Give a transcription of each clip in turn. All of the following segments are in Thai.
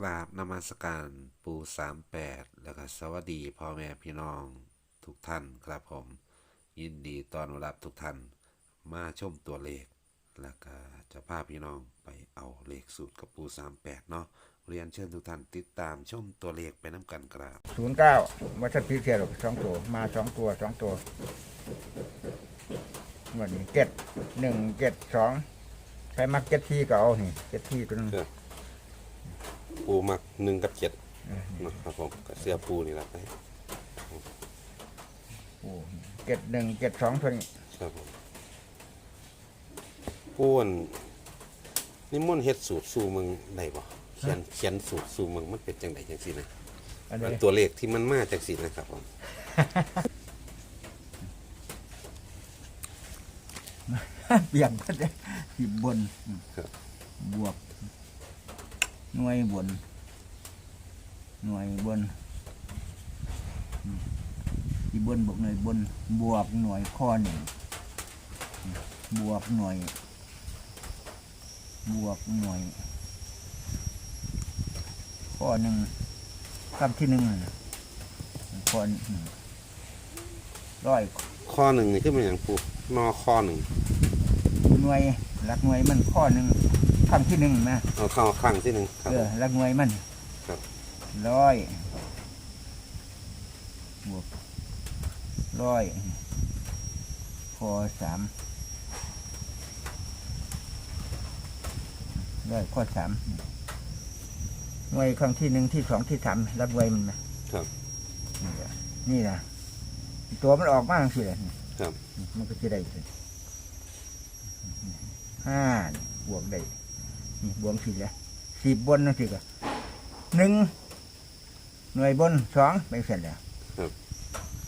กราบนมัสการปูสามแปดแล้วก็สวัสดีพ่อแม่พี่น้องทุกท่านครับผม ยินดีต้อนรับทุกท่านมาชมตัวเลข แล้วก็จะพาพี่น้องไปเอาเลขสูตรกับปูสามแปดเนาะเรียนเชิญทุกท่านติดตามชมตัวเลขไปน้ำกันครับศูนย์เก้าวัชพีเทียหรอกสองตัวมาสองตัวสองตัววันนี้เจ็ดหนึ่งเจ็ดสองใช้มักเจ็ดที่ก็เอานี่เจ็ดที่ตัวนึงครับ ปูมักหนึ่งกับเจ็ดนะครับผมกับเสื้อปูนี่แหละโอ้เจ็ดหนึ่งเจ็ดสองตัวนี้ครับผมปูนนี่มุ่นต์เฮ็ดสูตรสู่มึงได้บ่เขียนเขียนสูตรสู่มึงมันเป็นจังไดจังซี่นะอันมันนี้ตัวเลขที่มันมาจากสินะครับผมเบี่ยงก็ได้ที่บนครับบวก หน่วยบน หน่วยบนที่บนบวกหน่วยบน บวกหน่วยข้อหนึ่งบวกหน่วย บวกหน่วย ข้อหนึ่งคำที่หนึ่งน่ะข้อหนึ่งร้อยข้อหนึ่งนี่คือมันอย่างปูนอข้อหนึ่งหน่วยหลักหน่วยมันข้อหนึ่ง คำที่หนึ่งนะเอาเข้าข้างที่หนึ่งครับ เออหลักหน่วยมันครับ ร้อยบวกร้อยข้อสามร้อยข้อสามหน่วยครั้งที่หนึ่งที่สองที่สามหลักหน่วยมันนะครับ นี่แหละนี่นะตัวมันออกมาสิเลยครับ มันก็จะได้สิห้าบวกได้ นี่บวกสิแล้วสิบบนนั่นสิก็หนึ่งหน่วยบนสองไปเสร็จแล้วครับ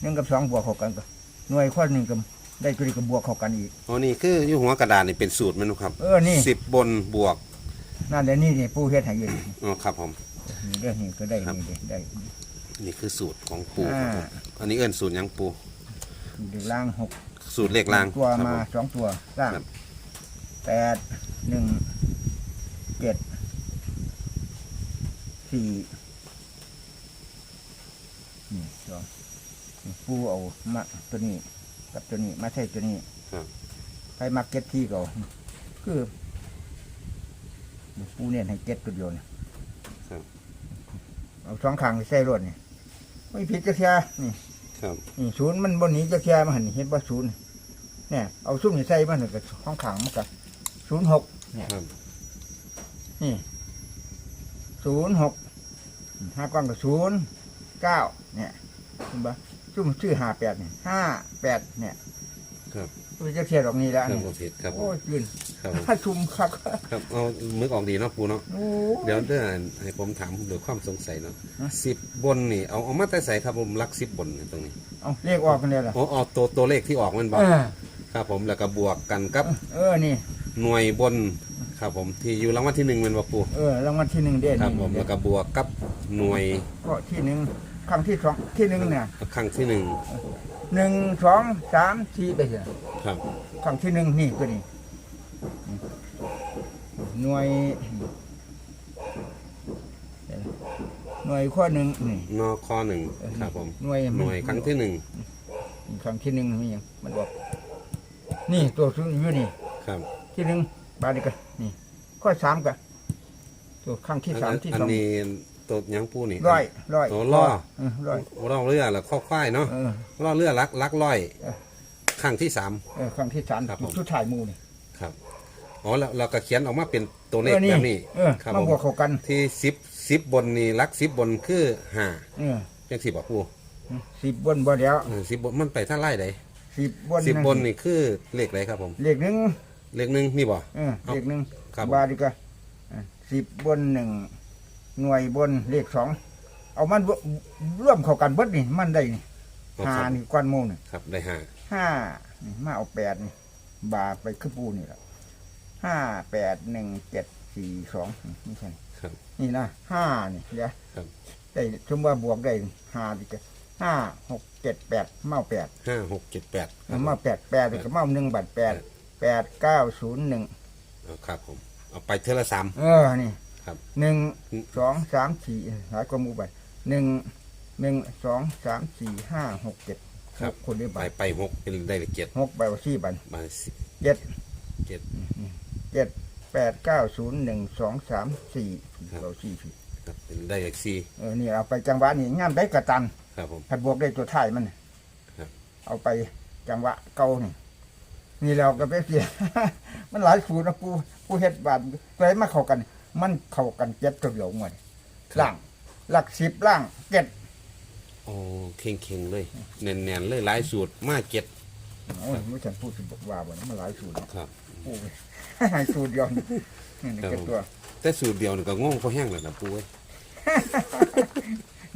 หนึ่งกับสองบวกเข้ากันก็หน่วยข้อหนึ่งกับได้ตัวนี้ก็บวกเข้ากันอีกอ๋อนี่คืออยู่หัวกระดาษนี่เป็นสูตรมันครับเออนี่ สิบบนบวกนั่นแหละนี่นี่ปูเฮ็ดให้อยืนอ๋อครับผม นี่เรื่องนี้ก็ได้ครับนี่ได้ได้ นี่คือสูตรของปูครับผมอ่าอันนี้เอิ้นสูตรหยังปูดูล่างหกสูตรเลขล่างตัวครับมาผมสองตัวล่างครับ แปดหนึ่ง เจ็ดสี่นี่สองนี่ปูเอามาตัวนี้ กับตัวนี้มาใช่ตัวนี้ครับใครมาเก็ตที่ก็เอาคือปูเนี่ยให้เก็ตตัวเดียวเนี่ยครับเอาสองข้างไปใส่รถนี่ไม่ผิดจะเทียนี่ครับนี่ศูนย์มันบนนี้จะเทียมาหันนี่เห็นว่าศูนย์เนี่ยเอาซุ้มนี่ใส่มาหนึ่งกับห้องขังมันกับศูนย์หกเนี่ยครับ นี่ศูนย์หกห้ากว้างกับศูนย์เก้าเนี่ยเห็นปะซุ้มชื่อห้าแปดเนี่ยห้าแปดเนี่ยครับมันจะเทียดออกนี้แล้วครับนี่ผมผิดครับผมโอ้ยยืนครับผมถ้าชุมคักครับเอามึกออกดีเนาะปูเนาะโอ้เดี๋ยวเดี๋ยวให้ผมถามโดยความสงสัยเนาะฮะสิบบนนี่เอาเอามาแต่ใส่ครับผมรักสิบบนนี่ตรงนี้เอาเลขออกกันเลยล่ะอ๋อเอาตัวตัวเลขที่ออกมันบอกเออครับผมแล้วก็บวกกันกับ เออนี่ หน่วยบน ครับผมที่อยู่รางวัลที่หนึ่งแมันบอกปูเออรางวัลที่หนึ่งเด่นครับผมแล้วก็บวกกับหน่วยก็ที่หนึ่งครั้งที่สองที่หนึ่งเนี่ยครั้งที่หนึ่งหนึ่งสองสามสี่ไปเถอะครับครั้งที่หนึ่งนี่ตัวนี้หน่วยหน่วยข้อหนึ่งนี่นอข้อหนึ่งครับผมหน่วยหน่วยครั้งที่หนึ่งครั้งที่หนึ่งนี่ยังมันบอกนี่ตัวซุนอยู่นี่ครับที่หนึ่ง บาทนี่กันนี่ข้อสามกันตัวครั้งที่สามที่อันสองนี้ตัวหยังปูนี่ร้อยร้อยตัวล่อเออร้อย ล่อเรือแล้วข้อควายเนาะเออ ล่อเรือลักลักร้อยเออครั้งที่สาม เออครั้งที่สามครับผม ชุดถ่ายหมูนี่ครับอ๋อแล้วเราก็เขียนออกมาเป็นตัวเลขเออนี่แบบนี้เออครับมาผมบวกเข้ากัน ที่สิบสิบบนนี่ลักสิบบนคือห้าเออจังสิบอกปูสิบบนบ่แล้วเออสิบบนมันไปท่าไล่ใดสิบบนสิบบนนี่คือเลขอะไรครับผม เลขหนึ่ง เลขหนึ่งนี่บ่ เออเอาเลขหนึ่งครับ บาทดีกว่าเออสิบบนหนึ่งหน่วยบนเลขสองเอามันรวร่วมเข้ากันเบิดนี่มันได้นี่เอาห้าครับนี่ก้อนหมูนี่ครับได้ห้าห้านี่มาเอาแปดนี่บาทไปขึ้นปูนี่ละห้าแปดหนึ่งเจ็ดสี่สองนี่ใช่ ครับ นี่นะห้านี่เดี๋ยวครับ ได้สมมติว่าบวกได้ห้าดีกว่าห้าหกเจ็ดแปดเมาแปดห้าหกเจ็ดแปดครับ เมาแปดแปดก็เมาหนึ่งบาทแปด แปดเก้าศูนย์หนึ่งเอาครับผม เอาไปเทอละสาม เออนี่ครับ หนึ่งอืมสองสามสี่หลายกว่าหมู่ไปหนึ่งหนึ่งสองสามสี่ห้าหกเจ็ดหกคนได้ไปใบไปหกเป็นได้เลยเจ็ดหกใบว่าสี่ใบมาสิบเจ็ดเจ็ด เจ็ดแปดเก้าศูนย์หนึ่งสองสามสี่ครับ เราสี่สี่ครับเป็นได้เลขสี่เออนี่เอาไปจังหวะนี่งามได้กระตันครับผมถ้าบวกได้ตัวท้ายมันครับ เอาไปจังหวะเก่านี่ นี่เราก็ไปเสีย มันหลายสูตรนะปูปูเฮ็ดบาดตัวไหนมาเข้ากัน มันเข้ากันเจ็ดตัวเดียวงวดล่าง หลักสิบล่างเจ็ดโอ้เข่งเข่งๆเลย แน่นแน่นๆเลยหลายสูตรมาเจ็ดโอ้ยไม่ฉันพูดสิบอกว่าบ่นะมันหลายสูตรนะครับโอ้ยให้สูตรเดียวนี่นี่เจ็ดตัว แต่สูตรเดียวนี่ก็งงพอแห้งแล้วนะปูเอ้ย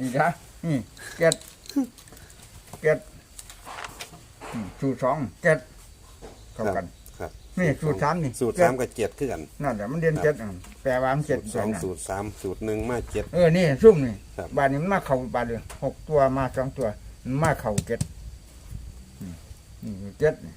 นี่นะนี่เจ็ดเจ็ดอืมสูตรสองเจ็ด เข้ากันครับนี่สูตรสามนี่สูตรเจ็ดสามกับเจ็ดคือกันนั่นแหละมันเรียนครับเจ็ดอะแปลว่ามันสูเจ็ดตรสองนั่นสูตรสามสูตรหนึ่งมาเจ็ดเออนี่ซุ่มนี่ครับบาทนี้มันมาเข่าบาทเลยหกตัวมาสองตัวมันมาเข่าเจ็ดอืมนี่เจ็ดนี่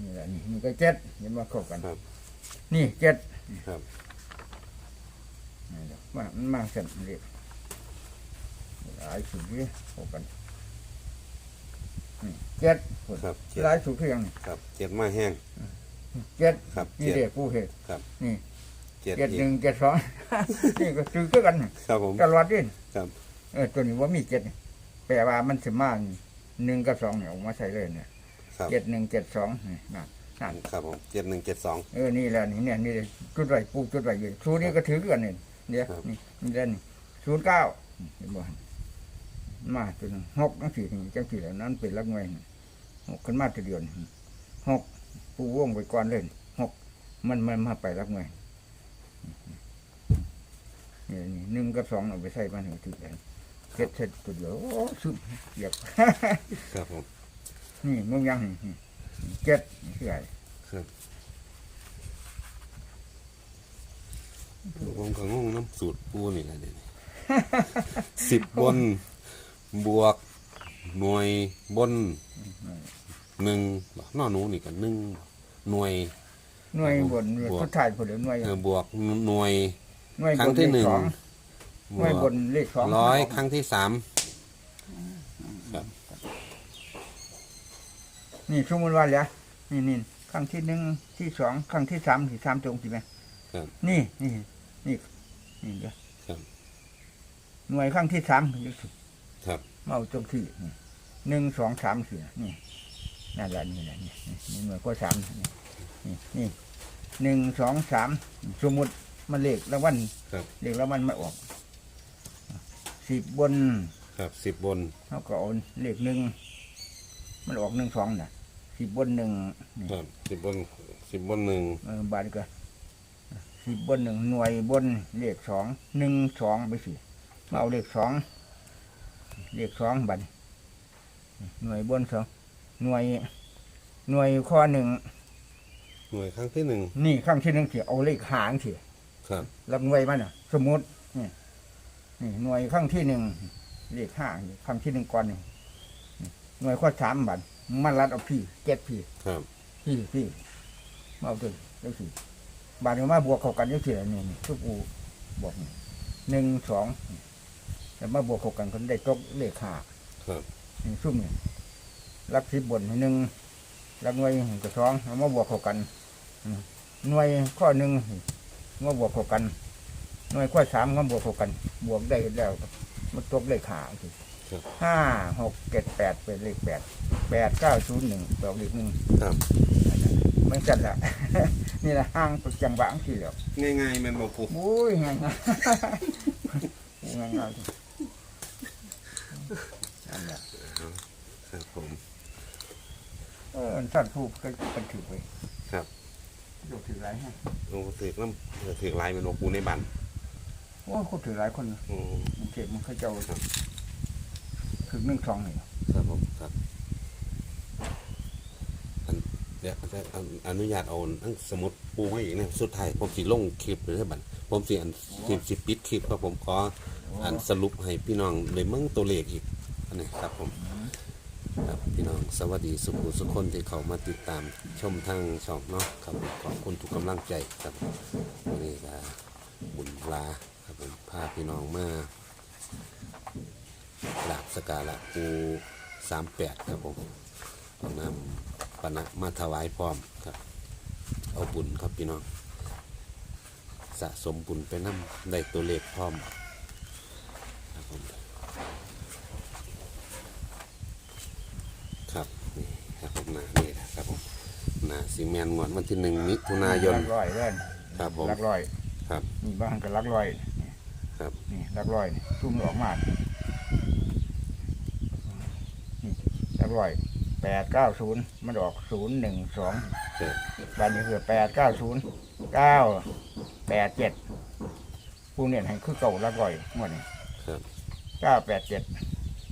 นี่แหละนี่มันก็เจ็ดเห็นว่าเข้ากันครับนี่เจ็ดครับนี่แหละมามันมาเสร็จเรียบหลายสูตรนี่เข้ากันนี่ เจ็ดครับเจ็ดหลายสูตรเพียงนี่ครับเจ็ดมาแห้งเจ็ดครับนี่เจ็ดเด็กผู้เหตุครับนี่เจ็ดเจ็ดอีหกนึ่งเจ็ดสองนี่ก็ซื้อคือกันนี่ครับผมตลอดดิครับเออตัวนี้ว่ามีเจ็ดนี่แปลว่ามันสิมาหนึ่งกับสองเนี่ยออกมาใส่เลยเนี่ยครับเจ็ดหนึ่งเจ็ดสองนี่นั่นนั่นครับผมเจ็ดหนึ่งเจ็ดสองเออนี่แหละนี่เนี่ยนี่เลยจุดไรปูจุดไรอยู่ชูนี่ก็ถือกันเนี่ยเนี่ยครับนี่นี่เด่นศูนย์เก้าเห็นบ่ มาตัวหนึงหกนั่นสี่นี่จังสี่แล้วนั้นเป็นลักไงหกขึ้นมาตัวเดียวนี่หกปูวงไปก่อนเล่นหกมันมันมาไปลักไงนี่นี่หนึ่งกับสองเอาไปใส่บ้านหัวถือกันเจ็ดเสร็จตัวเดียวโอ้สุดเหยียบครับผมนี่มึงยังนี่นี่เจ็ดนี่คืออะไรครับผมก็งงน้ำสูตรปูนี่แหละเดี๋ยวนี้สิบบน บวกหน่วยบนหนึ่งนอหนูนี่กันหนึ่งหน่วย หน่วยบนหน่วยบวกพุทธายผลหน่วยเออบวกหน่วยหน่วยครั้บงนที่เลหนึ่ขงสองหบน่วยวบกนเลขสองร้อยครั้งที่สามนี่สมมติว่าแล้วนี่นี่ครั้งที่หนึ่งที่สองครั้งที่สามที่สามตรงใช่ไหมครับนี่นี่นี่นี่เดี๋ยวครับหน่วยครั้งที่สามอยู่สิ ครับมาเอาตรงที่นี่หนึ่งสองสามสี่นี่นั่นแหละนี่แหละนี่นี่นี่หน่วยก็สามนี่นี่นี่หนึ่งสองสามสมมติมันเลขแล้ววันครับเลขแล้วมันไม่ออกสิบบนครับสิบบนเขาก็เอาเลขหนึ่งมันออกหนึ่งสองน่ะสิบบนหนึ่งนี่ครับสิบบนสิบบนหนึ่งเออบาทก็สิบบนหนึ่งหน่วยบนเลขสองหนึ่งสองไปสิมาเอาเลขสอง เลขสองบัตรหน่วยบนสองหน่วย หน่วยข้อหนึ่งหน่วยครั้งที่หนึ่งนี่ข้างที่หนึ่งสิเอาเลขหางสิครับรับหน่วยมันอะ สมมุตินี่นี่หน่วยข้างที่หนึ่งเลขห้านี่ข้างที่หนึ่งก่อนนี่นี่หน่วยข้อสามบัตรมันรัดเอาพี่เจ็ดพี่ครับพี่พี่มาเอาตัวเลขสี่บาทนี้มาบวกเข้ากันเลขสี่นี่นี่ทุกปูบอกนี่หนึ่งสองนี่ แต่มาบวกเข้ากันคนได้ตกเลขห้าครับนี่ซุ่มนี่รักสิบบนให้หนึ่งรักหน่วยกับสองเอามาบวกเข้ากันอืมหน่วยข้อหนึ่งมาบวกเข้ากัน หน่วยข้อสามมาบวกเข้ากัน บวกได้แล้วมันตกเลขห้าสิครับห้าหกเจ็ดแปดเป็นเลขแปดแปดเก้าศูนย์หนึ่งดอกเลขหนึ่งครับมันจันละนี่แหละห้างประจังหวะที่เหลียวง่ายๆแมันบอกปูโอ้ยง่ายง่ายง่ายง่าย นั่นแหละครับผมเออท่านผู้ก็กันถือไปครับยกถือหลายฮะโอ้ถือน้ำถือลายแมันบอกปูในบันโอ้คนถือหลายคนนะอืมมันเก็บมันเขาเจ้าครับถึงหนึ่งสองเลยครับผมครับอันเดี๋ยวจะอนุอนุญาตเอาอันสมุดปูไว้อีกนะสุดท้ายผมสิลงคลิปเลยบันผมสิอันคลิปสิปิดคลิปครับผมขออันสรุปให้พี่น้องเลยมั่งตัวเลขอีก อันนี้ครับผมครับพี่น้องสวัสดีสุขุสุขคนที่เขามาติดตามชมทางช่องเนาะครับผมขอบคุณทุกกำลังใจครับวันนี้ก็บุญลาครับผมพาพี่น้องมากราบสการะปูสามแปดครับผมเอานำปณะมาถวายพร้อมครับ เอาบุญครับพี่น้อง สะสมบุญไปนำได้ตัวเลขพร้อมครับผม ครับนี่ครับผมนานี่นะครับผม นาซีเมนต์งวดวันที่หนึ่งมิถุนายน ลักร้อยเล่นครับผม ลักร้อยครับ นี่บ้านก็ลักร้อยครับ นี่ลักร้อยนี่ซุ่มออกมานี่ลักร้อยแปดเก้าศูนย์มันออกศูนย์หนึ่งสองครับ บ้านนี้คือแปดเก้าศูนย์เก้าแปดเจ็ดผู้เนี่ยให้คือเก่าลักร้อยงวดนี้ครับเก้าแปดเจ็ด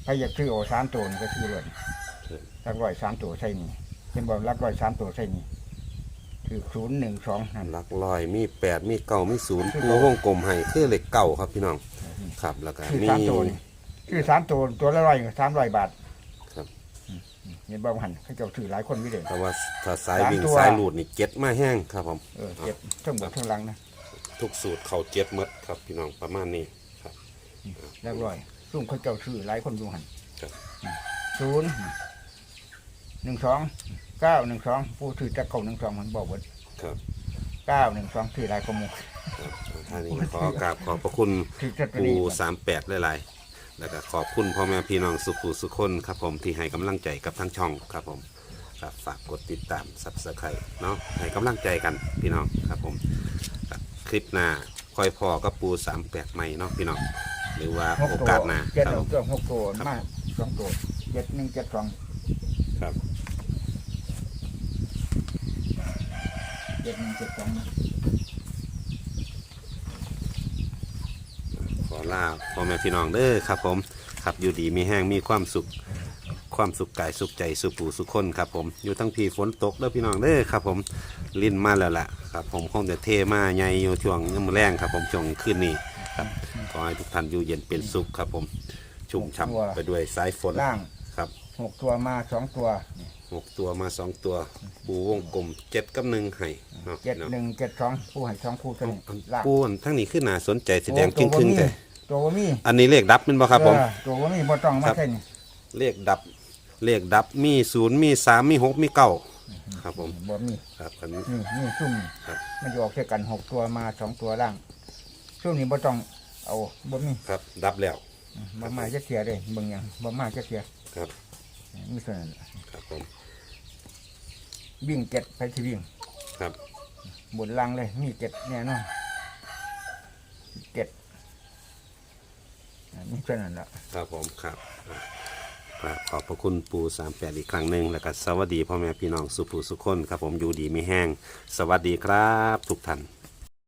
ถ้าอยากซื้อโอาสามตัวนี่ก็ซื้อเลยครับลักร้อยสามตัวใช่นี่เป็นบอกลักร้อยสามตัวใช่นี่ คือศูนย์หนึ่งสองนั่นหลักลอยมีแปดมีเก้ามีศูนย์คือปูเก้าวงกลมให้คือเหล็กเก่าครับพี่น้องครับแล้วก็คือมี สามตัวนี่คือสามตัวตัวละร้อยสามร้อยบาทครับเห็นบ้างหันเขาเจ้าถือหลายคนวิเดนแต่ว่าถ้าสายสามวิ่งตัว สายหลุดนี่เจ็ดมาแห้งครับผมเออเจ็บทั้งหมดทั้งหลังนะทุกสูตรเขาเจ็ดหมดครับพี่น้องประมาณนี้ครับ แล้วร้อยซุ่มเขาเจ้าถือหลายคนดูหันครับศูนย์หนึ่งสอง เก้าหนึ่งสองผู้ถือจะเก่าหนึ่งสองมันบอกว่าครับเก้าหนึ่งสองถือหลายคนหมู ครับท่านนี้ขอกราบขอบพระคุณถือจะตัวปูนี้สามแปดหลายๆแล้วก็ขอบคุณพ่อแม่พี่น้องสุขุสุขคนครับผมที่ให้กำลังใจกับทั้งช่องครับผมครับฝากกดติดตามซับสไครต์เนาะให้กำลังใจกันพี่น้องครับผมครับคลิปหน้าคอยพอกับปูสามแปดใหม่เนาะพี่น้องหรือว่าหกโอตัวกาสหน้าเจ็ดครับเอาผมเครื่องหกตัวครับ มากสองตัวเจ็ดหนึ่งเจ็ดสองครับ เจ็ดหนึ่งเจ็ดสองนะขอลาพ่อแม่พี่น้องเด้อครับผมครับอยู่ดีมีแห้งมีความสุข ความสุขกายสุขใจสุขปูสุขคนครับผมอยู่ทั้งพี่ฝนตกเด้อพี่น้องเด้อครับผมลิ้นมาแล้วล่ะครับผมคงจะเทมาใหญ่อยู่ช่วงยามมื้อแรงครับผมช่วงคืนนี้ครับขอให้ทุกท่านอยู่เย็นเป็นสุขครับผมชุ่มฉ่ำไปด้วยสายฝนล่างครับหกตัวมาสองตัวนี่หกตัวมาสองตัวปูวงกลมเจ็ดกับหนึ่งให้ เนาะเจ็ดเนาะหนึ่งเจ็ดสองผู้ให้สองคู่ตัวนี้ล่างปูอันทั้งนี้ขึ้นน่าสนใจแสดงโอ้ครึ่งครึ่งๆแต่ตัวบ่มีอันนี้เลขดับแมันบ่ครับผม เออตัวบ่มีบ่ต้องมาครับใช่นี่เลขดับ เลขดับมีศูนย์มีสามมีหกมีเก้าครับผมบ่มีครับอันนี้นี่นี่ซุ่มครับ มันจะออกแค่กันหกตัวมาสองตัวล่างซุ่มนี้บ่ต้องเอาบ่มีครับดับแล้วบ่มาจะเสียเลยเบิ่งหยังบ่มาจะเสียครับมีส่วนนั้นครับผมวิ่งเจ็ดไปที่วิ่งครับ บนล่างเลยมีเจ็ดแน่นอนเจ็ดอ่ามีส่นั้นละครับผมครับครับขอบพระคุณปูสามแปดอีกครั้งหนึ่งแล้วก็สวัสดีพ่อแม่พี่น้องสุภูสุขคนครับผมอยู่ดีไม่แห้ง สวัสดีครับ ทุกท่าน